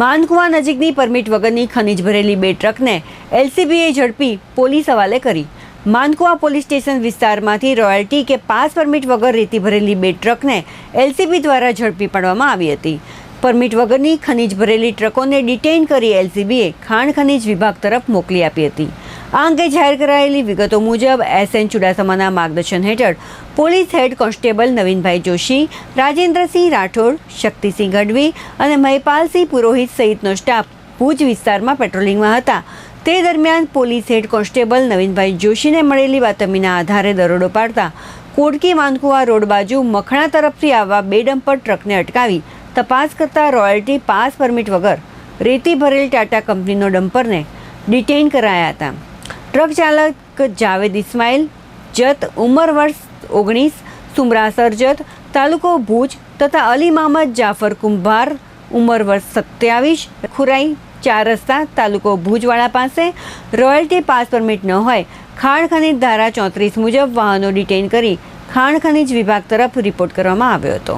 માનકુવા નજીકની પરમિટ વગરની ખનીજ ભરેલી બે ટ્રકને એલસીબીએ ઝડપી પોલીસ હવાલે કરી. માનકુવા પોલીસ સ્ટેશન વિસ્તારમાંથી રોયલ્ટી કે પાસ પરમિટ વગર રેતી ભરેલી બે ટ્રકને એલસીબી દ્વારા ઝડપી પાડવામાં આવી હતી. પરમિટ વગરની ખનીજ ભરેલી ટ્રકોને ડિટેઇન કરી એલસીબીએ ખાણ ખનીજ વિભાગ તરફ મોકલી આપી હતી. આ અંગે જાહેર કરાયેલી વિગતો મુજબ એસએન ચુડાસમાના માર્ગદર્શન હેઠળ police head constable Navinbhai Joshi, Rajendrasinh Rathod, Shaktisinh Gadhvi અને મહિપાલસિંહ પુરોહિત સહિતનો સ્ટાફ ભુજ વિસ્તારમાં પેટ્રોલિંગમાં હતા. તે દરમિયાન પોલીસ હેડ કોન્સ્ટેબલ નવીનભાઈ જોશીને મળેલી બાતમીના આધારે દરોડો પાડતા કોડકી માનકુવા રોડ બાજુ મખણા તરફથી આવવા બે ડમ્પર ટ્રકને અટકાવી તપાસ કરતા રોયલ્ટી પાસ પરમિટ વગર રેતી ભરેલ ટાટા કંપનીનો ડમ્પરને ડિટેઇન કરાયા હતા. ટ્રક ચાલક જાવેદ ઇસ્માઇલ, જત ઉંમર વર્ષ ઓગણીસ, સુમરા સરજત, તાલુકો ભુજ તથા અલી મહમદ જાફર કુંભાર, ઉંમર વર્ષ સત્યાવીસ, ખુરાઈ, ચાર રસ્તા, તાલુકો ભુજવાળા પાસે. રોયલ્ટી પાસ પરમિટ ન હોય, ખાણ ખનીજ ધારા ચોત્રીસ મુજબ વાહનો ડિટેઇન કરી ખાણ ખનીજ વિભાગ તરફ રિપોર્ટ કરવામાં આવ્યો હતો.